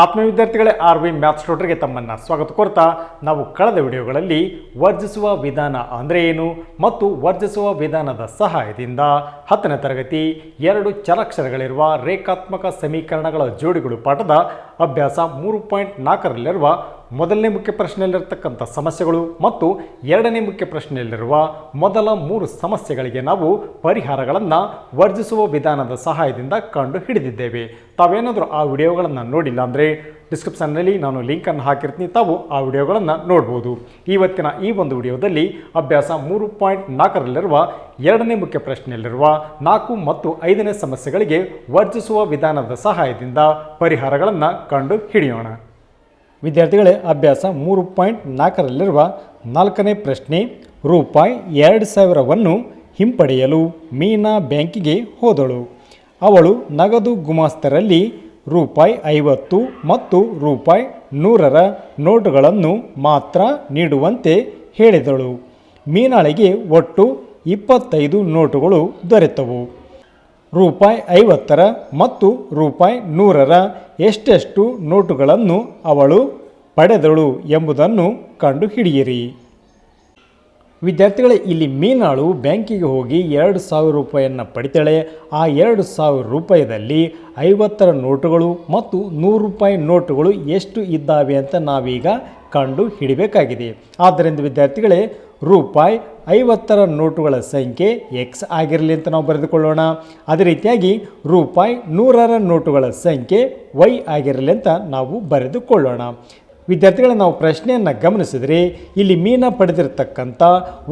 ಆತ್ಮ ವಿದ್ಯಾರ್ಥಿಗಳೇ R V maths ಟೋಟ್ರಿಗೆ ತಮ್ಮನ್ನು ಸ್ವಾಗತ ಕೋರ್ತಾ, ನಾವು ಕಳೆದ ವಿಡಿಯೋಗಳಲ್ಲಿ ವರ್ಜಿಸುವ ವಿಧಾನ ಅಂದರೆ ಏನು ಮತ್ತು ವರ್ಜಿಸುವ ವಿಧಾನದ ಸಹಾಯದಿಂದ ಹತ್ತನೇ ತರಗತಿ ಎರಡು ಚರಾಕ್ಷರಗಳಿರುವ ರೇಖಾತ್ಮಕ ಸಮೀಕರಣಗಳ ಜೋಡಿಗಳು ಪಾಠದ ಅಭ್ಯಾಸ ಮೂರು ಪಾಯಿಂಟ್ ನಾಲ್ಕರಲ್ಲಿರುವ ಮೊದಲನೇ ಮುಖ್ಯ ಪ್ರಶ್ನೆಯಲ್ಲಿರ್ತಕ್ಕಂಥ ಸಮಸ್ಯೆಗಳು ಮತ್ತು ಎರಡನೇ ಮುಖ್ಯ ಪ್ರಶ್ನೆಯಲ್ಲಿರುವ ಮೊದಲ ಮೂರು ಸಮಸ್ಯೆಗಳಿಗೆ ನಾವು ಪರಿಹಾರಗಳನ್ನು ವರ್ಜಿಸುವ ವಿಧಾನದ ಸಹಾಯದಿಂದ ಕಂಡು ಹಿಡಿದಿದ್ದೇವೆ. ತಾವೇನಾದರೂ ಆ ವಿಡಿಯೋಗಳನ್ನು ನೋಡಿಲ್ಲ ಅಂದರೆ ಡಿಸ್ಕ್ರಿಪ್ಷನ್ನಲ್ಲಿ ನಾನು ಲಿಂಕನ್ನು ಹಾಕಿರ್ತೀನಿ. ತಾವು ಆ ವಿಡಿಯೋಗಳನ್ನು ನೋಡ್ಬೋದು. ಇವತ್ತಿನ ಈ ಒಂದು ವಿಡಿಯೋದಲ್ಲಿ ಅಭ್ಯಾಸ ಮೂರು ಪಾಯಿಂಟ್ ನಾಲ್ಕರಲ್ಲಿರುವ ಎರಡನೇ ಮುಖ್ಯ ಪ್ರಶ್ನೆಯಲ್ಲಿರುವ ನಾಲ್ಕು ಮತ್ತು ಐದನೇ ಸಮಸ್ಯೆಗಳಿಗೆ ವರ್ಜಿಸುವ ವಿಧಾನದ ಸಹಾಯದಿಂದ ಪರಿಹಾರಗಳನ್ನು ಕಂಡು ಹಿಡಿಯೋಣ. ವಿದ್ಯಾರ್ಥಿಗಳೇ, ಅಭ್ಯಾಸ ಮೂರು ಪಾಯಿಂಟ್ ನಾಲ್ಕರಲ್ಲಿರುವ ನಾಲ್ಕನೇ ಪ್ರಶ್ನೆ ರೂಪಾಯಿ ಎರಡು ಸಾವಿರವನ್ನು ಹಿಂಪಡೆಯಲು ಮೀನಾ ಬ್ಯಾಂಕಿಗೆ ಹೋದಳು. ಅವಳು ನಗದು ಗುಮಾಸ್ತರಲ್ಲಿ ರೂಪಾಯಿ ಐವತ್ತು ಮತ್ತು ರೂಪಾಯಿ ನೂರರ ನೋಟುಗಳನ್ನು ಮಾತ್ರ ನೀಡುವಂತೆ ಹೇಳಿದಳು. ಮೀನಾಳಿಗೆ ಒಟ್ಟು ಇಪ್ಪತ್ತೈದು ನೋಟುಗಳು ದೊರೆತವು. ರೂಪಾಯಿ ಐವತ್ತರ ಮತ್ತು ರೂಪಾಯಿ ನೂರರ ಎಷ್ಟೆಷ್ಟು ನೋಟುಗಳನ್ನು ಅವಳು ಪಡೆದಳು ಎಂಬುದನ್ನು ಕಂಡುಹಿಡಿಯಿರಿ. ವಿದ್ಯಾರ್ಥಿಗಳೇ, ಇಲ್ಲಿ ಮೀನಾಳು ಬ್ಯಾಂಕಿಗೆ ಹೋಗಿ ಎರಡು ಸಾವಿರ ರೂಪಾಯಿಯನ್ನು ಪಡಿತಾಳೆ. ಆ ಎರಡು ಸಾವಿರ ರೂಪಾಯಿದಲ್ಲಿ ಐವತ್ತರ ನೋಟುಗಳು ಮತ್ತು ನೂರು ರೂಪಾಯಿ ನೋಟುಗಳು ಎಷ್ಟು ಇದ್ದಾವೆ ಅಂತ ನಾವೀಗ ಕಂಡು ಹಿಡಿಬೇಕಾಗಿದೆ. ಆದ್ದರಿಂದ ವಿದ್ಯಾರ್ಥಿಗಳೇ, ರೂಪಾಯಿ ಐವತ್ತರ ನೋಟುಗಳ ಸಂಖ್ಯೆ ಎಕ್ಸ್ ಆಗಿರಲಿ ಅಂತ ನಾವು ಬರೆದುಕೊಳ್ಳೋಣ. ಅದೇ ರೀತಿಯಾಗಿ ರೂಪಾಯಿ ನೂರರ ನೋಟುಗಳ ಸಂಖ್ಯೆ ವೈ ಆಗಿರಲಿ ಅಂತ ನಾವು ಬರೆದುಕೊಳ್ಳೋಣ. ವಿದ್ಯಾರ್ಥಿಗಳ ನಾವು ಪ್ರಶ್ನೆಯನ್ನು ಗಮನಿಸಿದರೆ ಇಲ್ಲಿ ಮೀನ ಪಡೆದಿರತಕ್ಕಂಥ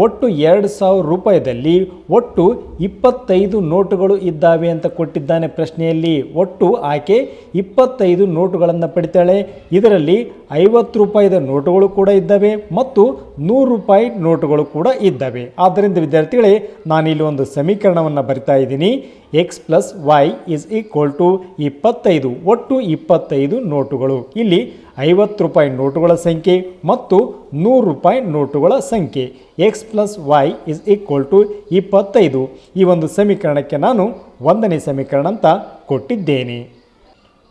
ಒಟ್ಟು ಎರಡು ಸಾವಿರ ರೂಪಾಯಿದಲ್ಲಿ ಒಟ್ಟು ಇಪ್ಪತ್ತೈದು ನೋಟುಗಳು ಇದ್ದಾವೆ ಅಂತ ಕೊಟ್ಟಿದ್ದಾನೆ ಪ್ರಶ್ನೆಯಲ್ಲಿ. ಒಟ್ಟು ಆಕೆ ಇಪ್ಪತ್ತೈದು ನೋಟುಗಳನ್ನು ಪಡಿತಾಳೆ. ಇದರಲ್ಲಿ ಐವತ್ತು ರೂಪಾಯಿದ ನೋಟುಗಳು ಕೂಡ ಇದ್ದಾವೆ ಮತ್ತು ನೂರು ರೂಪಾಯಿ ನೋಟುಗಳು ಕೂಡ ಇದ್ದಾವೆ. ಆದ್ದರಿಂದ ವಿದ್ಯಾರ್ಥಿಗಳೇ, ನಾನಿಲ್ಲಿ ಒಂದು ಸಮೀಕರಣವನ್ನು ಬರಿತಾ ಇದ್ದೀನಿ. X plus y is equal to ಇಪ್ಪತ್ತೈದು. ಒಟ್ಟು ಇಪ್ಪತ್ತೈದು ನೋಟುಗಳು. ಇಲ್ಲಿ ಐವತ್ತು ರೂಪಾಯಿ ನೋಟುಗಳ ಸಂಖ್ಯೆ ಮತ್ತು ನೂರು ರೂಪಾಯಿ ನೋಟುಗಳ ಸಂಖ್ಯೆ. X plus y is equal to ಇಪ್ಪತ್ತೈದು. ಈ ಒಂದು ಸಮೀಕರಣಕ್ಕೆ ನಾನು ಒಂದನೇ ಸಮೀಕರಣ ಅಂತ ಕೊಟ್ಟಿದ್ದೇನೆ.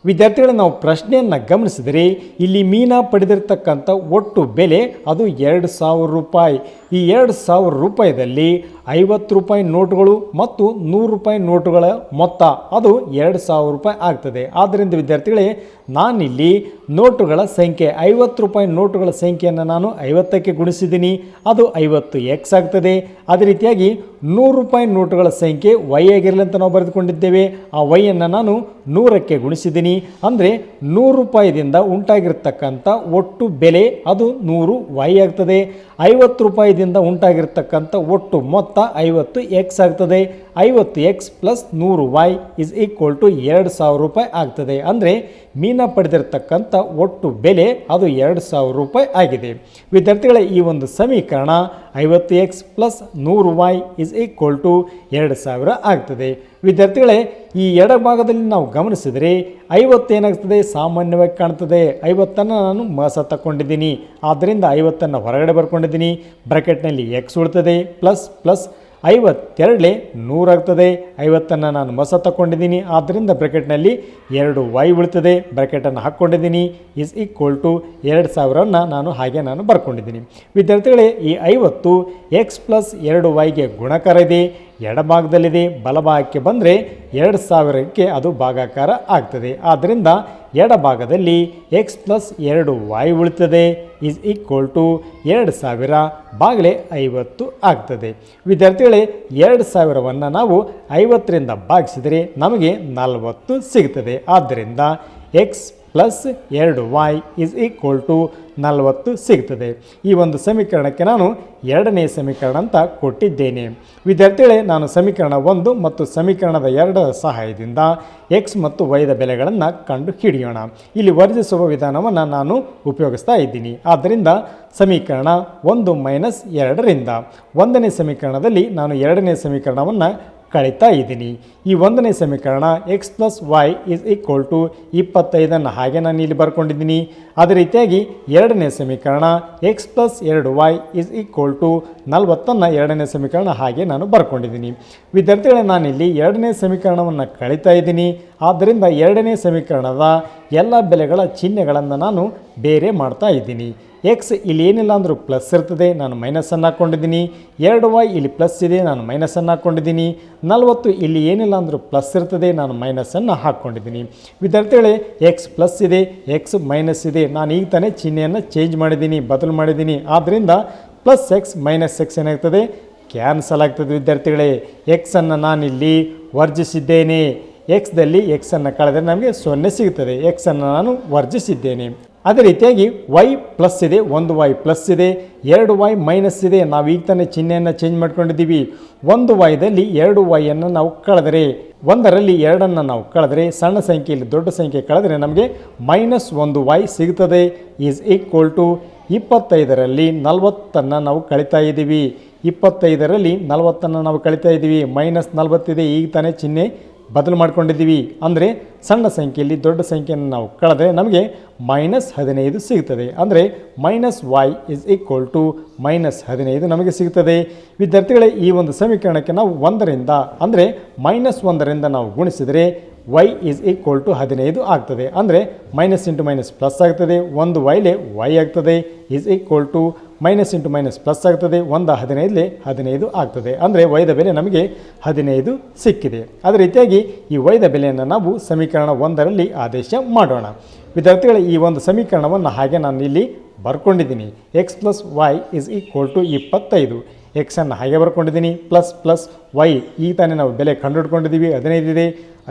ವಿದ್ಯಾರ್ಥಿಗಳ, ನಾವು ಪ್ರಶ್ನೆಯನ್ನು ಗಮನಿಸಿದರೆ ಇಲ್ಲಿ ಮೀನಾ ಪಡೆದಿರತಕ್ಕಂಥ ಒಟ್ಟು ಬೆಲೆ ಅದು ಎರಡು ಸಾವಿರ ರೂಪಾಯಿ. ಈ ಎರಡು ಸಾವಿರ ರೂಪಾಯಿದಲ್ಲಿ ಐವತ್ತು ರೂಪಾಯಿ ನೋಟುಗಳು ಮತ್ತು ನೂರು ರೂಪಾಯಿ ನೋಟುಗಳ ಮೊತ್ತ ಅದು ಎರಡು ಸಾವಿರ ರೂಪಾಯಿ ಆಗ್ತದೆ. ಆದ್ದರಿಂದ ವಿದ್ಯಾರ್ಥಿಗಳೇ, ನಾನಿಲ್ಲಿ ನೋಟುಗಳ ಸಂಖ್ಯೆ, ಐವತ್ತು ರೂಪಾಯಿ ನೋಟುಗಳ ಸಂಖ್ಯೆಯನ್ನು ನಾನು ಐವತ್ತಕ್ಕೆ ಗುಣಿಸಿದ್ದೀನಿ. ಅದು ಐವತ್ತು ಎಕ್ಸ್ ಆಗ್ತದೆ. ಅದೇ ರೀತಿಯಾಗಿ ನೂರು ರೂಪಾಯಿ ನೋಟುಗಳ ಸಂಖ್ಯೆ ವೈ ಆಗಿರಲಿ ಅಂತ ನಾವು ಬರೆದುಕೊಂಡಿದ್ದೇವೆ. ಆ ವೈಯನ್ನು ನಾನು ನೂರಕ್ಕೆ ಗುಣಿಸಿದ್ದೀನಿ. ಅಂದರೆ ನೂರು ರೂಪಾಯಿದಿಂದ ಉಂಟಾಗಿರ್ತಕ್ಕಂಥ ಒಟ್ಟು ಬೆಲೆ ಅದು ನೂರು ವೈ ಆಗ್ತದೆ. ಐವತ್ತು ರೂಪಾಯಿದಿಂದ ಉಂಟಾಗಿರ್ತಕ್ಕಂಥ ಒಟ್ಟು ಮೊತ್ತ ಐವತ್ತು ಎಕ್ಸ್ ಆಗ್ತದೆ. ಐವತ್ತು ಎಕ್ಸ್ ಪ್ಲಸ್ ನೂರು ವೈ ಇಸ್ ಈಕ್ವಲ್ ಟು ಎರಡು ಸಾವಿರ ರೂಪಾಯಿ ಆಗ್ತದೆ. ಅಂದರೆ ಮೀನ ಪಡೆದಿರತಕ್ಕಂಥ ಒಟ್ಟು ಬೆಲೆ ಅದು ಎರಡು ಸಾವಿರ ರೂಪಾಯಿ ಆಗಿದೆ. ವಿದ್ಯಾರ್ಥಿಗಳ, ಈ ಒಂದು ಸಮೀಕರಣ ಐವತ್ತು ಎಕ್ಸ್ ಪ್ಲಸ್ ನೂರು ವೈ ಇಸ್ ಈಕ್ವಲ್ ಟು ಎರಡು ಸಾವಿರ ಆಗ್ತದೆ. ವಿದ್ಯಾರ್ಥಿಗಳೇ, ಈ ಎಡಭಾಗದಲ್ಲಿ ನಾವು ಗಮನಿಸಿದರೆ ಐವತ್ತು ಏನಾಗ್ತದೆ ಸಾಮಾನ್ಯವಾಗಿ ಕಾಣ್ತದೆ. ಐವತ್ತನ್ನು ನಾನು ಮಸ ತಗೊಂಡಿದ್ದೀನಿ ಆದ್ದರಿಂದ ಐವತ್ತನ್ನು ಹೊರಗಡೆ ಬರ್ಕೊಂಡಿದ್ದೀನಿ. ಬ್ರಾಕೆಟ್ನಲ್ಲಿ ಎಕ್ಸ್ ಉಳ್ತದೆ, ಪ್ಲಸ್ ಪ್ಲಸ್ ಐವತ್ತೆರಡಲೆ ನೂರಾಗ್ತದೆ. ಐವತ್ತನ್ನು ನಾನು ಮೊಸ ತಗೊಂಡಿದ್ದೀನಿ ಆದ್ದರಿಂದ ಬ್ರಕೆಟ್ನಲ್ಲಿ ಎರಡು ವೈ ಉಳಿತದೆ ಬ್ರಾಕೆಟನ್ನು ಹಾಕ್ಕೊಂಡಿದ್ದೀನಿ. ಇಸ್ ಈಕ್ವಲ್ ಟು ಎರಡು ಸಾವಿರವನ್ನು ನಾನು ಹಾಗೆ ನಾನು ಬರ್ಕೊಂಡಿದ್ದೀನಿ. ವಿದ್ಯಾರ್ಥಿಗಳೇ, ಈ ಐವತ್ತು ಎಕ್ಸ್ ಪ್ಲಸ್ ಎರಡು ವೈಗೆ ಗುಣಕಾರ ಇದೆ. ಎಡಭಾಗದಲ್ಲಿದೆ, ಬಲಭಾಗಕ್ಕೆ ಬಂದರೆ ಎರಡು ಸಾವಿರಕ್ಕೆ ಅದು ಭಾಗಾಕಾರ ಆಗ್ತದೆ. ಆದ್ದರಿಂದ ಎಡಭಾಗದಲ್ಲಿ ಎಕ್ಸ್ ಪ್ಲಸ್ ಎರಡು ವಾಯು ಉಳಿತದೆ ಈಸ್ ಈಕ್ವಲ್ ಟು ಎರಡು ಸಾವಿರ ಬಾಗಲೇ ಐವತ್ತು ಆಗ್ತದೆ. ವಿದ್ಯಾರ್ಥಿಗಳೇ, ಎರಡು ಸಾವಿರವನ್ನು ನಾವು ಐವತ್ತರಿಂದ ಭಾಗಿಸಿದರೆ ನಮಗೆ ನಲವತ್ತು ಸಿಗ್ತದೆ. ಆದ್ದರಿಂದ ಎಕ್ಸ್ ಪ್ಲಸ್ ಎರಡು ವೈ ಇಸ್ ಈಕ್ವಲ್ ಟು ನಲವತ್ತು ಸಿಗ್ತದೆ ಈ ಒಂದು ಸಮೀಕರಣಕ್ಕೆ ನಾನು ಎರಡನೇ ಸಮೀಕರಣ ಅಂತ ಕೊಟ್ಟಿದ್ದೇನೆ. ವಿದ್ಯಾರ್ಥಿಗಳೇ, ನಾನು ಸಮೀಕರಣ ಒಂದು ಮತ್ತು ಸಮೀಕರಣದ ಎರಡರ ಸಹಾಯದಿಂದ ಎಕ್ಸ್ ಮತ್ತು ವೈದ ಬೆಲೆಗಳನ್ನು ಕಂಡು ಹಿಡಿಯೋಣ ಇಲ್ಲಿ ವರ್ಜಿಸುವ ವಿಧಾನವನ್ನು ನಾನು ಉಪಯೋಗಿಸ್ತಾ ಇದ್ದೀನಿ. ಆದ್ದರಿಂದ ಸಮೀಕರಣ ಒಂದು ಮೈನಸ್ ಎರಡರಿಂದ ಒಂದನೇ ಸಮೀಕರಣದಲ್ಲಿ ನಾನು ಎರಡನೇ ಸಮೀಕರಣವನ್ನು ಕಳೀತಾ ಇದ್ದೀನಿ. ಈ ಒಂದನೇ ಸಮೀಕರಣ x plus y is equal to ಇಪ್ಪತ್ತೈದನ್ನು ಹಾಗೆ ನಾನು ಇಲ್ಲಿ ಬರ್ಕೊಂಡಿದ್ದೀನಿ. ಅದೇ ರೀತಿಯಾಗಿ ಎರಡನೇ ಸಮೀಕರಣ ಎಕ್ಸ್ ಪ್ಲಸ್ ಎರಡು ವೈ ಇಸ್ ಈಕ್ವಲ್ ಟು ನಲವತ್ತನ್ನು ಎರಡನೇ ಸಮೀಕರಣ ಹಾಗೆ ನಾನು ಬರ್ಕೊಂಡಿದ್ದೀನಿ. ವಿದ್ಯಾರ್ಥಿಗಳೇ ನಾನಿಲ್ಲಿ ಎರಡನೇ ಸಮೀಕರಣವನ್ನು ಕಳೀತಾ ಇದ್ದೀನಿ. ಆದ್ದರಿಂದ ಎರಡನೇ ಸಮೀಕರಣದ ಎಲ್ಲ ಬೆಲೆಗಳ ಚಿಹ್ನೆಗಳನ್ನು ನಾನು ಬೇರೆ ಮಾಡ್ತಾ ಇದ್ದೀನಿ. ಎಕ್ಸ್ ಇಲ್ಲಿ ಏನಿಲ್ಲ ಅಂದರೂ ಪ್ಲಸ್ ಇರ್ತದೆ, ನಾನು ಮೈನಸನ್ನು ಹಾಕ್ಕೊಂಡಿದ್ದೀನಿ. ಎರಡು ವೈ ಇಲ್ಲಿ ಪ್ಲಸ್ ಇದೆ, ನಾನು ಮೈನಸನ್ನು ಹಾಕ್ಕೊಂಡಿದ್ದೀನಿ. ನಲವತ್ತು ಇಲ್ಲಿ ಏನಿಲ್ಲ ಅಂದರೂ ಪ್ಲಸ್ ಇರ್ತದೆ, ನಾನು ಮೈನಸನ್ನು ಹಾಕ್ಕೊಂಡಿದ್ದೀನಿ. ವಿದ್ಯಾರ್ಥಿಗಳೇ ಎಕ್ಸ್ ಪ್ಲಸ್ ಇದೆ ಎಕ್ಸ್ ಮೈನಸ್ ಇದೆ. ನಾನು ಈಗ ತಾನೇ ಚಿಹ್ನೆಯನ್ನು ಚೇಂಜ್ ಮಾಡಿದ್ದೀನಿ, ಬದಲು ಮಾಡಿದ್ದೀನಿ. ಆದ್ದರಿಂದ ಪ್ಲಸ್ ಎಕ್ಸ್ ಮೈನಸ್ ಎಕ್ಸ್ ಏನಾಗ್ತದೆ? ಕ್ಯಾನ್ಸಲ್ ಆಗ್ತದೆ ವಿದ್ಯಾರ್ಥಿಗಳೇ. ಎಕ್ಸನ್ನು ನಾನಿಲ್ಲಿ ವರ್ಜಿಸಿದ್ದೇನೆ. ಎಕ್ಸ್ದಲ್ಲಿ ಎಕ್ಸನ್ನು ಕಳೆದರೆ ನಮಗೆ ಸೊನ್ನೆ ಸಿಗುತ್ತದೆ ಎಕ್ಸನ್ನು ನಾನು ವರ್ಜಿಸಿದ್ದೇನೆ. ಅದೇ ರೀತಿಯಾಗಿ ವೈ ಪ್ಲಸ್ ಇದೆ, ಒಂದು ವೈ ಪ್ಲಸ್ ಇದೆ, ಎರಡು ವೈ ಮೈನಸ್ ಇದೆ. ನಾವು ಈಗ ತಾನೇ ಚಿಹ್ನೆಯನ್ನು ಚೇಂಜ್ ಮಾಡ್ಕೊಂಡಿದ್ದೀವಿ. ಒಂದು ವೈದಲ್ಲಿ ಎರಡು ವೈಯನ್ನು ನಾವು ಕಳೆದರೆ, ಒಂದರಲ್ಲಿ ಎರಡನ್ನು ನಾವು ಕಳೆದರೆ, ಸಣ್ಣ ಸಂಖ್ಯೆಯಲ್ಲಿ ದೊಡ್ಡ ಸಂಖ್ಯೆ ಕಳೆದರೆ ನಮಗೆ ಮೈನಸ್ ಒಂದು ವೈ ಸಿಗ್ತದೆ ಈಸ್ ಈಕ್ವಲ್ ಟು ಇಪ್ಪತ್ತೈದರಲ್ಲಿ ನಲವತ್ತನ್ನು ನಾವು ಕಳೀತಾ ಇದ್ದೀವಿ. ಇಪ್ಪತ್ತೈದರಲ್ಲಿ ನಲವತ್ತನ್ನು ನಾವು ಕಳೀತಾ ಇದ್ದೀವಿ. ಮೈನಸ್ ನಲವತ್ತಿದೆ ಈಗ ತಾನೇ ಚಿಹ್ನೆ ಬದಲು ಮಾಡ್ಕೊಂಡಿದ್ದೀವಿ ಅಂದರೆ ಸಣ್ಣ ಸಂಖ್ಯೆಯಲ್ಲಿ ದೊಡ್ಡ ಸಂಖ್ಯೆಯನ್ನು ನಾವು ಕಳೆದ್ರೆ ನಮಗೆ ಮೈನಸ್ ಹದಿನೈದು ಸಿಗುತ್ತದೆ ಅಂದರೆ minus y is equal to minus ಹದಿನೈದು ನಮಗೆ ಸಿಗುತ್ತದೆ ವಿದ್ಯಾರ್ಥಿಗಳೇ, ಈ ಒಂದು ಸಮೀಕರಣಕ್ಕೆ ನಾವು ಒಂದರಿಂದ, ಅಂದರೆ ಮೈನಸ್ ಒಂದರಿಂದ ನಾವು ಗುಣಿಸಿದರೆ ವೈ ಇಸ್ ಈಕ್ವಲ್ ಟು ಹದಿನೈದು ಆಗ್ತದೆ. ಅಂದರೆ ಮೈನಸ್ ಇಂಟು ಮೈನಸ್ ಪ್ಲಸ್ ಆಗ್ತದೆ. ಒಂದು ವೈಲೆ ವೈ ಆಗ್ತದೆ. Is equal to minus into minus plus ಆಗ್ತದೆ, ಒಂದು ಹದಿನೈದಲ್ಲಿ ಹದಿನೈದು ಆಗ್ತದೆ. ಅಂದರೆ ವೈದ ಬೆಲೆ ನಮಗೆ ಹದಿನೈದು ಸಿಕ್ಕಿದೆ. ಅದೇ ರೀತಿಯಾಗಿ ಈ ವೈದ ಬೆಲೆಯನ್ನು ನಾವು ಸಮೀಕರಣ ಒಂದರಲ್ಲಿ ಆದೇಶ ಮಾಡೋಣ. ವಿದ್ಯಾರ್ಥಿಗಳ, ಈ ಒಂದು ಸಮೀಕರಣವನ್ನು ಹಾಗೆ ನಾನು ಇಲ್ಲಿ ಬರ್ಕೊಂಡಿದ್ದೀನಿ. X plus y is equal to ಇಪ್ಪತ್ತೈದು. ಎಕ್ಸನ್ನು ಹಾಗೆ ಬರ್ಕೊಂಡಿದ್ದೀನಿ ಪ್ಲಸ್ ಪ್ಲಸ್ ವೈ ಈ ತಾನೇ ನಾವು ಬೆಲೆ ಕಂಡುಹಿಡ್ಕೊಂಡಿದ್ದೀವಿ. ಹದಿನೈದಿದೆ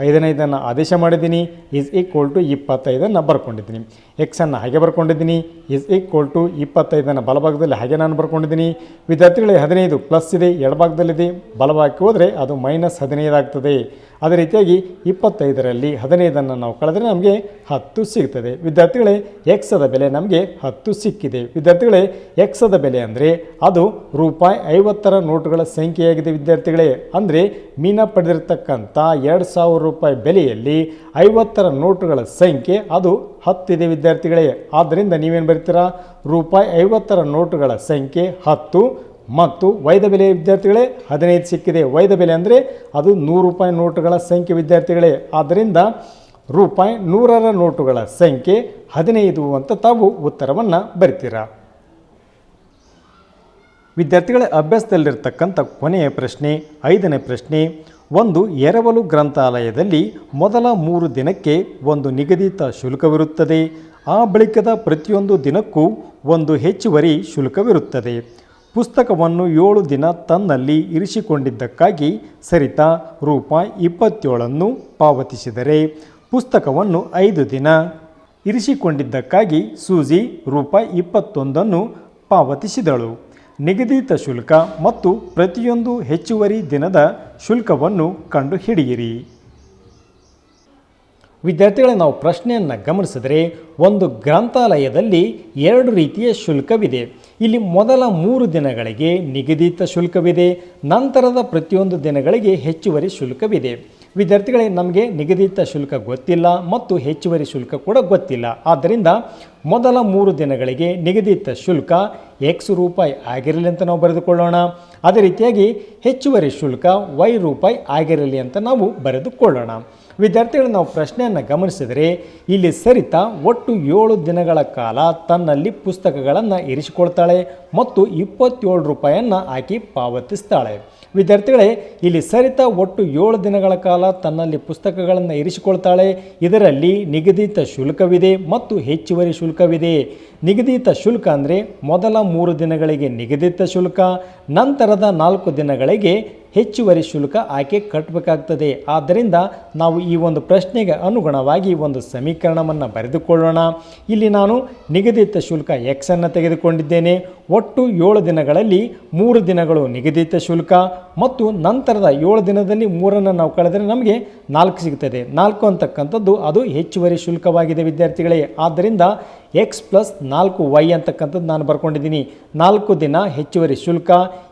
ಐದನೈದನ್ನು ಆದೇಶ ಮಾಡಿದ್ದೀನಿ. ಈಸ್ ಈಕ್ವಲ್ ಟು ಇಪ್ಪತ್ತೈದನ್ನು ಬರ್ಕೊಂಡಿದ್ದೀನಿ. ಎಕ್ಸನ್ನು ಹಾಗೆ ಬರ್ಕೊಂಡಿದ್ದೀನಿ. ಈಸ್ ಈಕ್ವಲ್ ಟು ಇಪ್ಪತ್ತೈದನ್ನು ಬಲಭಾಗದಲ್ಲಿ ಹಾಗೆ ನಾನು ಬರ್ಕೊಂಡಿದ್ದೀನಿ. ವಿದ್ಯಾರ್ಥಿಗಳಿಗೆ ಹದಿನೈದು ಪ್ಲಸ್ ಇದೆ. ಎಡಭಾಗದಲ್ಲಿದೆ. ಬಲಭಾಗಕ್ಕೆ ಹೋದರೆ ಅದು ಮೈನಸ್ ಹದಿನೈದು ಆಗ್ತದೆ. ಅದೇ ರೀತಿಯಾಗಿ ಇಪ್ಪತ್ತೈದರಲ್ಲಿ ಹದಿನೈದನ್ನು ನಾವು ಕಳೆದರೆ ನಮಗೆ ಹತ್ತು ಸಿಗ್ತದೆ. ವಿದ್ಯಾರ್ಥಿಗಳೇ ಎಕ್ಸದ ಬೆಲೆ ನಮಗೆ ಹತ್ತು ಸಿಕ್ಕಿದೆ. ವಿದ್ಯಾರ್ಥಿಗಳೇ ಎಕ್ಸದ ಬೆಲೆ ಅಂದರೆ ಅದು ರೂಪಾಯಿ ಐವತ್ತರ ನೋಟುಗಳ ಸಂಖ್ಯೆಯಾಗಿದೆ ವಿದ್ಯಾರ್ಥಿಗಳೇ. ಅಂದರೆ ಮೀನ ಪಡೆದಿರತಕ್ಕಂಥ ಎರಡು ಸಾವಿರ ರೂಪಾಯಿ ಬೆಲೆಯಲ್ಲಿ ಐವತ್ತರ ನೋಟುಗಳ ಸಂಖ್ಯೆ ಅದು ಹತ್ತಿದೆ ವಿದ್ಯಾರ್ಥಿಗಳೇ. ಆದ್ದರಿಂದ ನೀವೇನು ಬರೀತೀರಾ? ರೂಪಾಯಿ ಐವತ್ತರ ನೋಟುಗಳ ಸಂಖ್ಯೆ ಹತ್ತು ಮತ್ತು ವೈದ ಬೆಲೆ ವಿದ್ಯಾರ್ಥಿಗಳೇ ಹದಿನೈದು ಸಿಕ್ಕಿದೆ. ವೈದ ಬೆಲೆ ಅಂದರೆ ಅದು ನೂರು ರೂಪಾಯಿ ನೋಟುಗಳ ಸಂಖ್ಯೆ ವಿದ್ಯಾರ್ಥಿಗಳೇ. ಆದ್ದರಿಂದ ರೂಪಾಯಿ ನೂರರ ನೋಟುಗಳ ಸಂಖ್ಯೆ ಹದಿನೈದು ಅಂತ ತಾವು ಉತ್ತರವನ್ನು ಬರಿತೀರಾ? ವಿದ್ಯಾರ್ಥಿಗಳ, ಅಭ್ಯಾಸದಲ್ಲಿರ್ತಕ್ಕಂಥ ಕೊನೆಯ ಪ್ರಶ್ನೆ, ಐದನೇ ಪ್ರಶ್ನೆ, ಒಂದು ಎರವಲು ಗ್ರಂಥಾಲಯದಲ್ಲಿ ಮೊದಲ ಮೂರು ದಿನಕ್ಕೆ ಒಂದು ನಿಗದಿತ ಶುಲ್ಕವಿರುತ್ತದೆ. ಆ ಬಳಿಕದ ಪ್ರತಿಯೊಂದು ದಿನಕ್ಕೂ ಒಂದು ಹೆಚ್ಚುವರಿ ಶುಲ್ಕವಿರುತ್ತದೆ. ಪುಸ್ತಕವನ್ನು ಏಳು ದಿನ ತನ್ನಲ್ಲಿ ಇರಿಸಿಕೊಂಡಿದ್ದಕ್ಕಾಗಿ ಸರಿತಾ ರೂಪಾಯಿ ಇಪ್ಪತ್ತೇಳನ್ನು ಪಾವತಿಸಿದರೆ ಪುಸ್ತಕವನ್ನು ಐದು ದಿನ ಇರಿಸಿಕೊಂಡಿದ್ದಕ್ಕಾಗಿ ಸೂಜಿ ರೂಪಾಯಿ ಇಪ್ಪತ್ತೊಂದನ್ನು ಪಾವತಿಸಿದಳು. ನಿಗದಿತ ಶುಲ್ಕ ಮತ್ತು ಪ್ರತಿಯೊಂದು ಹೆಚ್ಚುವರಿ ದಿನದ ಶುಲ್ಕವನ್ನು ಕಂಡುಹಿಡಿಯಿರಿ. ವಿದ್ಯಾರ್ಥಿಗಳೇ, ನಾವು ಪ್ರಶ್ನೆಯನ್ನು ಗಮನಿಸಿದರೆ ಒಂದು ಗ್ರಂಥಾಲಯದಲ್ಲಿ ಎರಡು ರೀತಿಯ ಶುಲ್ಕವಿದೆ. ಇಲ್ಲಿ ಮೊದಲ ಮೂರು ದಿನಗಳಿಗೆ ನಿಗದಿತ ಶುಲ್ಕವಿದೆ, ನಂತರದ ಪ್ರತಿಯೊಂದು ದಿನಗಳಿಗೆ ಹೆಚ್ಚುವರಿ ಶುಲ್ಕವಿದೆ. ವಿದ್ಯಾರ್ಥಿಗಳೇ ನಮಗೆ ನಿಗದಿತ ಶುಲ್ಕ ಗೊತ್ತಿಲ್ಲ ಮತ್ತು ಹೆಚ್ಚುವರಿ ಶುಲ್ಕ ಕೂಡ ಗೊತ್ತಿಲ್ಲ. ಆದ್ದರಿಂದ ಮೊದಲ ಮೂರು ದಿನಗಳಿಗೆ ನಿಗದಿತ ಶುಲ್ಕ ಎಕ್ಸ್ ರೂಪಾಯಿ ಆಗಿರಲಿ ಅಂತ ನಾವು ಬರೆದುಕೊಳ್ಳೋಣ. ಅದೇ ರೀತಿಯಾಗಿ ಹೆಚ್ಚುವರಿ ಶುಲ್ಕ ವೈ ರೂಪಾಯಿ ಆಗಿರಲಿ ಅಂತ ನಾವು ಬರೆದುಕೊಳ್ಳೋಣ. ವಿದ್ಯಾರ್ಥಿಗಳು ನಾವು ಪ್ರಶ್ನೆಯನ್ನು ಗಮನಿಸಿದರೆ ಇಲ್ಲಿ ಸರಿತಾ ಒಟ್ಟು ಏಳು ದಿನಗಳ ಕಾಲ ತನ್ನಲ್ಲಿ ಪುಸ್ತಕಗಳನ್ನು ಇರಿಸಿಕೊಳ್ತಾಳೆ ಮತ್ತು ಇಪ್ಪತ್ತೇಳು ರೂಪಾಯಿಯನ್ನು ಹಾಕಿ ಪಾವತಿಸ್ತಾಳೆ. ವಿದ್ಯಾರ್ಥಿಗಳೇ, ಇಲ್ಲಿ ಸರಿತಾ ಒಟ್ಟು ಏಳು ದಿನಗಳ ಕಾಲ ತನ್ನಲ್ಲಿ ಪುಸ್ತಕಗಳನ್ನು ಇರಿಸಿಕೊಳ್ತಾಳೆ. ಇದರಲ್ಲಿ ನಿಗದಿತ ಶುಲ್ಕವಿದೆ ಮತ್ತು ಹೆಚ್ಚುವರಿ ಶುಲ್ಕವಿದೆ. ನಿಗದಿತ ಶುಲ್ಕ ಅಂದರೆ ಮೊದಲ ಮೂರು ದಿನಗಳಿಗೆ ನಿಗದಿತ ಶುಲ್ಕ, ನಂತರದ ನಾಲ್ಕು ದಿನಗಳಿಗೆ ಹೆಚ್ಚುವರಿ ಶುಲ್ಕ ಆಕೆ ಕಟ್ಟಬೇಕಾಗ್ತದೆ ಆದ್ದರಿಂದ ನಾವು ಈ ಒಂದು ಪ್ರಶ್ನೆಗೆ ಅನುಗುಣವಾಗಿ ಒಂದು ಸಮೀಕರಣವನ್ನು ಬರೆದುಕೊಳ್ಳೋಣ. ಇಲ್ಲಿ ನಾನು ನಿಗದಿತ ಶುಲ್ಕ ಎಕ್ಸನ್ನು ತೆಗೆದುಕೊಂಡಿದ್ದೇನೆ. ಒಟ್ಟು ಏಳು ದಿನಗಳಲ್ಲಿ ಮೂರು ದಿನಗಳು ನಿಗದಿತ ಶುಲ್ಕ ಮತ್ತು ನಂತರದ ಏಳು ದಿನದಲ್ಲಿ ಮೂರನ್ನು ನಾವು ಕಳೆದರೆ ನಮಗೆ ನಾಲ್ಕು ಸಿಗ್ತದೆ. ನಾಲ್ಕು ಅಂತಕ್ಕಂಥದ್ದು ಅದು ಹೆಚ್ಚುವರಿ ಶುಲ್ಕವಾಗಿದೆ, ವಿದ್ಯಾರ್ಥಿಗಳೇ. ಆದ್ದರಿಂದ ಎಕ್ಸ್ ಪ್ಲಸ್ ನಾಲ್ಕು ವೈ ಅಂತಕ್ಕಂಥದ್ದು ನಾನು ಬರ್ಕೊಂಡಿದ್ದೀನಿ. ನಾಲ್ಕು ದಿನ ಹೆಚ್ಚುವರಿ ಶುಲ್ಕ.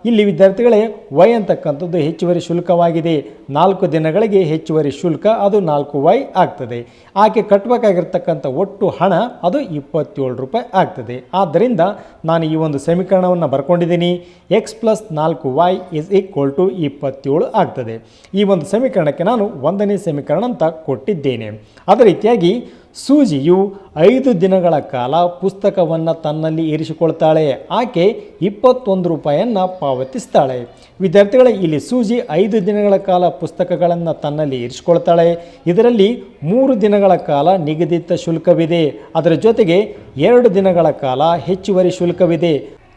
ಇಲ್ಲಿ ವಿದ್ಯಾರ್ಥಿಗಳೇ ವೈ ಅಂತಕ್ಕಂಥದ್ದು ಹೆಚ್ಚುವರಿ ಶುಲ್ಕವಾಗಿದೆ. ನಾಲ್ಕು ದಿನಗಳಿಗೆ ಹೆಚ್ಚುವರಿ ಶುಲ್ಕ, ಅದು ನಾಲ್ಕು ವೈ ಆಗ್ತದೆ. ಆಕೆ ಕಟ್ಟಬೇಕಾಗಿರ್ತಕ್ಕಂಥ ಒಟ್ಟು ಹಣ, ಅದು ಇಪ್ಪತ್ತೇಳು ರೂಪಾಯಿ ಆಗ್ತದೆ. ಆದ್ದರಿಂದ ನಾನು ಈ ಒಂದು ಸಮೀಕರಣವನ್ನು ಬರ್ಕೊಂಡಿದ್ದೀನಿ. ಎಕ್ಸ್ ಪ್ಲಸ್ ನಾಲ್ಕು ವೈ ಇಸ್ ಈಕ್ವಲ್ ಟು ಇಪ್ಪತ್ತೇಳು ಆಗ್ತದೆ. ಈ ಒಂದು ಸಮೀಕರಣಕ್ಕೆ ನಾನು ಒಂದನೇ ಸಮೀಕರಣ ಅಂತ ಕೊಟ್ಟಿದ್ದೇನೆ. ಅದೇ ರೀತಿಯಾಗಿ ಸೂಜಿಯು ಐದು ದಿನಗಳ ಕಾಲ ಪುಸ್ತಕವನ್ನು ತನ್ನಲ್ಲಿ ಇರಿಸಿಕೊಳ್ತಾಳೆ. ಆಕೆ ಇಪ್ಪತ್ತೊಂದು ರೂಪಾಯಿಯನ್ನು ಪಾವತಿಸ್ತಾಳೆ. ವಿದ್ಯಾರ್ಥಿಗಳೇ, ಇಲ್ಲಿ ಸೂಜಿ ಐದು ದಿನಗಳ ಕಾಲ ಪುಸ್ತಕಗಳನ್ನು ತನ್ನಲ್ಲಿ ಇರಿಸಿಕೊಳ್ತಾಳೆ. ಇದರಲ್ಲಿ ಮೂರು ದಿನಗಳ ಕಾಲ ನಿಗದಿತ ಶುಲ್ಕವಿದೆ. ಅದರ ಜೊತೆಗೆ ಎರಡು ದಿನಗಳ ಕಾಲ ಹೆಚ್ಚುವರಿ ಶುಲ್ಕವಿದೆ.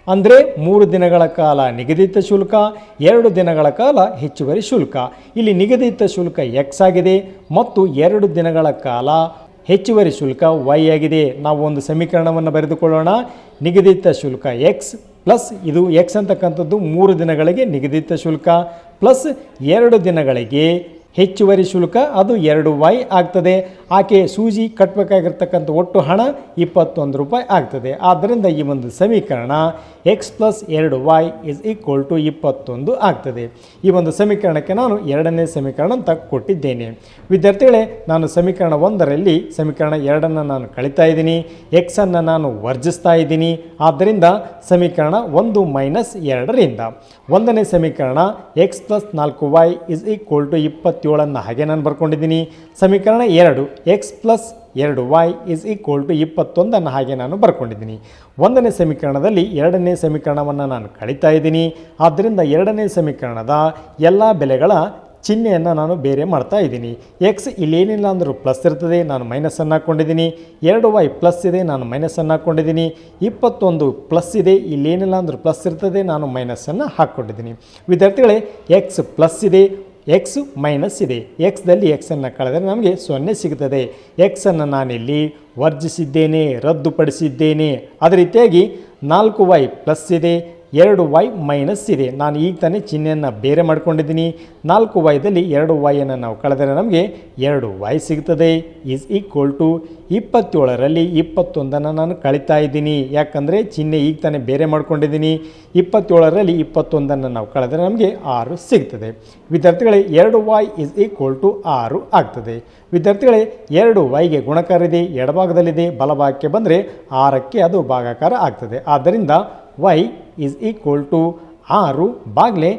ಅಂದರೆ ಮೂರು ದಿನಗಳ ಕಾಲ ನಿಗದಿತ ಶುಲ್ಕ, ಎರಡು ದಿನಗಳ ಕಾಲ ಹೆಚ್ಚುವರಿ ಶುಲ್ಕ. ಇಲ್ಲಿ ನಿಗದಿತ ಶುಲ್ಕ ಎಕ್ಸ್ ಆಗಿದೆ ಮತ್ತು ಎರಡು ದಿನಗಳ ಕಾಲ ಹೆಚ್ಚುವರಿ ಶುಲ್ಕ ವೈ ಆಗಿದೆ. ನಾವು ಒಂದು ಸಮೀಕರಣವನ್ನು ಬರೆದುಕೊಳ್ಳೋಣ. ನಿಗದಿತ ಶುಲ್ಕ ಎಕ್ಸ್ ಪ್ಲಸ್ ಇದು ಎಕ್ಸ್ ಅಂತಕ್ಕಂಥದ್ದು ಮೂರು ದಿನಗಳಿಗೆ ನಿಗದಿತ ಶುಲ್ಕ ಪ್ಲಸ್ ಎರಡು ದಿನಗಳಿಗೆ ಹೆಚ್ಚುವರಿ ಶುಲ್ಕ ಅದು ಎರಡು ವೈ ಆಗ್ತದೆ. ಆಕೆ ಸೂಜಿ ಕಟ್ಟಬೇಕಾಗಿರ್ತಕ್ಕಂಥ ಒಟ್ಟು ಹಣ ಇಪ್ಪತ್ತೊಂದು ರೂಪಾಯಿ ಆಗ್ತದೆ. ಆದ್ದರಿಂದ ಈ ಒಂದು ಸಮೀಕರಣ ಎಕ್ಸ್ ಪ್ಲಸ್ ಎರಡು ವೈ ಇಸ್ ಈಕ್ವಲ್ ಟು ಇಪ್ಪತ್ತೊಂದು ಆಗ್ತದೆ. ಈ ಒಂದು ಸಮೀಕರಣಕ್ಕೆ ನಾನು ಎರಡನೇ ಸಮೀಕರಣ ಅಂತ ಕೊಟ್ಟಿದ್ದೇನೆ. ವಿದ್ಯಾರ್ಥಿಗಳೇ, ನಾನು ಸಮೀಕರಣ ಒಂದರಲ್ಲಿ ಸಮೀಕರಣ ಎರಡನ್ನು ನಾನು ಕಳಿತಾ ಇದ್ದೀನಿ. ಎಕ್ಸನ್ನು ನಾನು ವರ್ಜಿಸ್ತಾ ಇದ್ದೀನಿ. ಆದ್ದರಿಂದ ಸಮೀಕರಣ ಒಂದು ಮೈನಸ್ ಎರಡರಿಂದ ಒಂದನೇ ಸಮೀಕರಣ ಎಕ್ಸ್ ಪ್ಲಸ್ ನಾಲ್ಕು ವೈ ಇಸ್ ಈಕ್ವಲ್ ಟು ಇಪ್ಪತ್ತೇಳನ್ನು ಹಾಗೆ ನಾನು ಬರ್ಕೊಂಡಿದ್ದೀನಿ. ಸಮೀಕರಣ ಎರಡು ಎಕ್ಸ್ ಪ್ಲಸ್ ಎರಡು ವೈ ಇಸ್ ಈಕ್ವಲ್ ಟು ಇಪ್ಪತ್ತೊಂದನ್ನು ಹಾಗೆ ನಾನು ಬರ್ಕೊಂಡಿದ್ದೀನಿ. ಒಂದನೇ ಸಮೀಕರಣದಲ್ಲಿ ಎರಡನೇ ಸಮೀಕರಣವನ್ನು ನಾನು ಕಳೀತಾ ಇದ್ದೀನಿ. ಆದ್ದರಿಂದ ಎರಡನೇ ಸಮೀಕರಣದ ಎಲ್ಲ ಬೆಲೆಗಳ ಚಿಹ್ನೆಯನ್ನು ನಾನು ಬೇರೆ ಮಾಡ್ತಾ ಇದ್ದೀನಿ. ಎಕ್ಸ್ ಇಲ್ಲೇನಿಲ್ಲ ಅಂದರೂ ಪ್ಲಸ್ ಇರ್ತದೆ, ನಾನು ಮೈನಸನ್ನು ಹಾಕ್ಕೊಂಡಿದ್ದೀನಿ ಎರಡು ವೈ ಪ್ಲಸ್ ಇದೆ, ನಾನು ಮೈನಸನ್ನು ಹಾಕ್ಕೊಂಡಿದ್ದೀನಿ ಇಪ್ಪತ್ತೊಂದು ಪ್ಲಸ್ ಇದೆ ಇಲ್ಲೇನಿಲ್ಲ ಅಂದರೂ ಪ್ಲಸ್ ಇರ್ತದೆ, ನಾನು ಮೈನಸನ್ನು ಹಾಕ್ಕೊಂಡಿದ್ದೀನಿ ವಿದ್ಯಾರ್ಥಿಗಳೇ ಎಕ್ಸ್ ಪ್ಲಸ್ ಇದೆ ಎಕ್ಸ್ ಮೈನಸ್ ಇದೆ. ಎಕ್ಸ್ದಲ್ಲಿ ಎಕ್ಸನ್ನು ಕಳೆದರೆ ನಮಗೆ ಸೊನ್ನೆ ಸಿಗುತ್ತದೆ. ಎಕ್ಸನ್ನು ನಾನಿಲ್ಲಿ ವರ್ಜಿಸಿದ್ದೇನೆ, ರದ್ದುಪಡಿಸಿದ್ದೇನೆ. ಅದೇ ರೀತಿಯಾಗಿ ನಾಲ್ಕು ವೈ ಪ್ಲಸ್ ಇದೆ. ಎರಡು ವೈ ಮೈನಸ್ ಇದೆ. ನಾನು ಈಗ ತಾನೇ ಚಿಹ್ನೆಯನ್ನು ಬೇರೆ ಮಾಡ್ಕೊಂಡಿದ್ದೀನಿ. ನಾಲ್ಕು ವೈದಲ್ಲಿ ಎರಡು ವೈಯನ್ನು ನಾವು ಕಳೆದರೆ ನಮಗೆ ಎರಡು ವೈ ಸಿಗ್ತದೆ. ಈಸ್ ಈಕ್ವಲ್ ಟು ಇಪ್ಪತ್ತೇಳರಲ್ಲಿ ಇಪ್ಪತ್ತೊಂದನ್ನು ನಾನು ಕಳೀತಾ ಇದ್ದೀನಿ. ಯಾಕಂದರೆ ಚಿಹ್ನೆ ಈಗ ತಾನೇ ಬೇರೆ ಮಾಡ್ಕೊಂಡಿದ್ದೀನಿ. ಇಪ್ಪತ್ತೇಳರಲ್ಲಿ ಇಪ್ಪತ್ತೊಂದನ್ನು ನಾವು ಕಳೆದರೆ ನಮಗೆ ಆರು ಸಿಗ್ತದೆ. ವಿದ್ಯಾರ್ಥಿಗಳೇ, ಎರಡು ವೈ ಇಸ್ ಈಕ್ವಲ್ ಟು ಆರು ಆಗ್ತದೆ. ವಿದ್ಯಾರ್ಥಿಗಳೇ, ಎರಡು ವೈಗೆ ಗುಣಕಾರ ಇದೆ, ಎಡಭಾಗದಲ್ಲಿದೆ, ಬಲಭಾಗಕ್ಕೆ ಬಂದರೆ ಆರಕ್ಕೆ ಅದು ಭಾಗಾಕಾರ ಆಗ್ತದೆ. ಆದ್ದರಿಂದ ವೈ ಈಸ್ ಈಕ್ವಲ್ ಟು ಆರು ಬಾಗಿಲೆ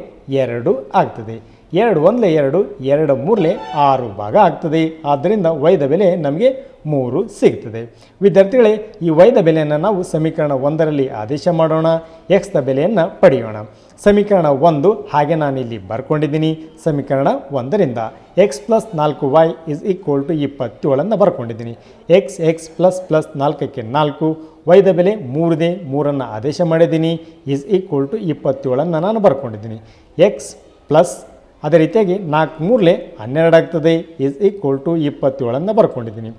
ಎರಡು ಆಗ್ತದೆ. ಎರಡು ಒಂದಲೇ ಎರಡು ಎರಡು ಮೂರಲೆ ಆರು ಭಾಗ ಆಗ್ತದೆ. ಆದ್ದರಿಂದ ವೈದ ಬೆಲೆ ನಮಗೆ ಮೂರು ಸಿಗ್ತದೆ. ವಿದ್ಯಾರ್ಥಿಗಳೇ, ಈ ವೈದ ಬೆಲೆಯನ್ನು ನಾವು ಸಮೀಕರಣ ಒಂದರಲ್ಲಿ ಆದೇಶ ಮಾಡೋಣ. ಎಕ್ಸ್ದ ಬೆಲೆಯನ್ನು ಪಡೆಯೋಣ. ಸಮೀಕರಣ ಒಂದು, ಹಾಗೆ ನಾನಿಲ್ಲಿ ಬರ್ಕೊಂಡಿದ್ದೀನಿ. ಸಮೀಕರಣ ಒಂದರಿಂದ ಎಕ್ಸ್ ಪ್ಲಸ್ ನಾಲ್ಕು ವೈ ಇಸ್ ಈಕ್ವಲ್ ಟು ಇಪ್ಪತ್ತೇಳನ್ನು ಬರ್ಕೊಂಡಿದ್ದೀನಿ. ಎಕ್ಸ್ ಎಕ್ಸ್ ಪ್ಲಸ್ ಪ್ಲಸ್ ನಾಲ್ಕಕ್ಕೆ ನಾಲ್ಕು, ವೈದ ಬೆಲೆ ಮೂರಿದೆ ಮೂರನ್ನು ಆದೇಶ ಮಾಡಿದ್ದೀನಿ. ಇಸ್ ಈಕ್ವಲ್ ಟು ಇಪ್ಪತ್ತೇಳನ್ನು ನಾನು ಬರ್ಕೊಂಡಿದ್ದೀನಿ. ಎಕ್ಸ್ ಪ್ಲಸ್ ಅದೇ ರೀತಿಯಾಗಿ ನಾಲ್ಕು ಮೂರಲೆ ಹನ್ನೆರಡು ಆಗ್ತದೆ. ಈಸ್ ಈಕ್ವಲ್ ಟು ಇಪ್ಪತ್ತೇಳನ್ನು ಬರ್ಕೊಂಡಿದ್ದೀನಿ.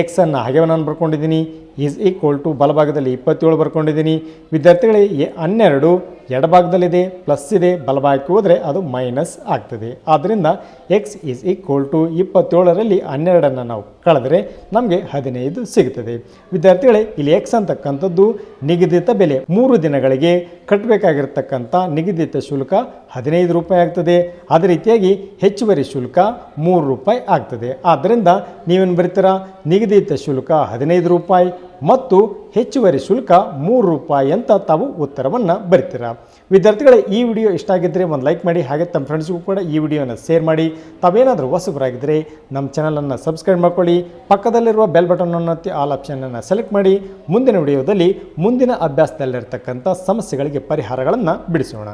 ಎಕ್ಸನ್ನು ಹಾಗೆ ನಾನು ಬರ್ಕೊಂಡಿದ್ದೀನಿ. ಈಸ್ ಈಕ್ವಲ್ ಟು ಬಲಭಾಗದಲ್ಲಿ ಇಪ್ಪತ್ತೇಳು ಬರ್ಕೊಂಡಿದ್ದೀನಿ. ವಿದ್ಯಾರ್ಥಿಗಳಿಗೆ ಹನ್ನೆರಡು ಎಡಭಾಗದಲ್ಲಿದೆ ಪ್ಲಸ್ ಇದೆ, ಬಲಭಾಗಕ್ಕೆ ಹೋದರೆ ಅದು ಮೈನಸ್ ಆಗ್ತದೆ. ಆದ್ದರಿಂದ ಎಕ್ಸ್ ಈಸ್ ಈಕ್ವಲ್ ಟು ಇಪ್ಪತ್ತೇಳರಲ್ಲಿ ಹನ್ನೆರಡನ್ನು ನಾವು ಕಳೆದರೆ ನಮಗೆ ಹದಿನೈದು ಸಿಗುತ್ತದೆ ವಿದ್ಯಾರ್ಥಿಗಳೇ, ಇಲ್ಲಿ ಎಕ್ಸ್ ಅಂತಕ್ಕಂಥದ್ದು ನಿಗದಿತ ಬೆಲೆ. ಮೂರು ದಿನಗಳಿಗೆ ಕಟ್ಟಬೇಕಾಗಿರ್ತಕ್ಕಂಥ ನಿಗದಿತ ಶುಲ್ಕ ಹದಿನೈದು ರೂಪಾಯಿ ಆಗ್ತದೆ. ಅದೇ ರೀತಿಯಾಗಿ ಹೆಚ್ಚುವರಿ ಶುಲ್ಕ ಮೂರು ರೂಪಾಯಿ ಆಗ್ತದೆ. ಆದ್ದರಿಂದ ನೀವೇನು ಬರೀತೀರಾ? ನಿಗದಿತ ಶುಲ್ಕ ಹದಿನೈದು ರೂಪಾಯಿ. ಮತ್ತು ಹೆಚ್ಚುವರಿ ಶುಲ್ಕ ಮೂರು ರೂಪಾಯಿ ಅಂತ ತಾವು ಉತ್ತರವನ್ನು ಬರಿತೀರಾ. ವಿದ್ಯಾರ್ಥಿಗಳೇ, ಈ ವಿಡಿಯೋ ಇಷ್ಟ ಆಗಿದ್ದರೆ ಒಂದು ಲೈಕ್ ಮಾಡಿ, ಹಾಗೆ ತಮ್ಮ ಫ್ರೆಂಡ್ಸ್ಗೂ ಕೂಡ ಈ ವಿಡಿಯೋನ ಶೇರ್ ಮಾಡಿ. ತಾವೇನಾದರೂ ಹೊಸಬರಾಗಿದ್ದರೆ ನಮ್ಮ ಚಾನಲನ್ನು ಸಬ್ಸ್ಕ್ರೈಬ್ ಮಾಡ್ಕೊಳ್ಳಿ. ಪಕ್ಕದಲ್ಲಿರುವ ಬೆಲ್ ಬಟನನ್ನು ಒತ್ತಿ ಆಲ್ ಆಪ್ಷನನ್ನು ಸೆಲೆಕ್ಟ್ ಮಾಡಿ. ಮುಂದಿನ ವಿಡಿಯೋದಲ್ಲಿ ಮುಂದಿನ ಅಭ್ಯಾಸದಲ್ಲಿರ್ತಕ್ಕಂಥ ಸಮಸ್ಯೆಗಳಿಗೆ ಪರಿಹಾರಗಳನ್ನು ಬಿಡಿಸೋಣ.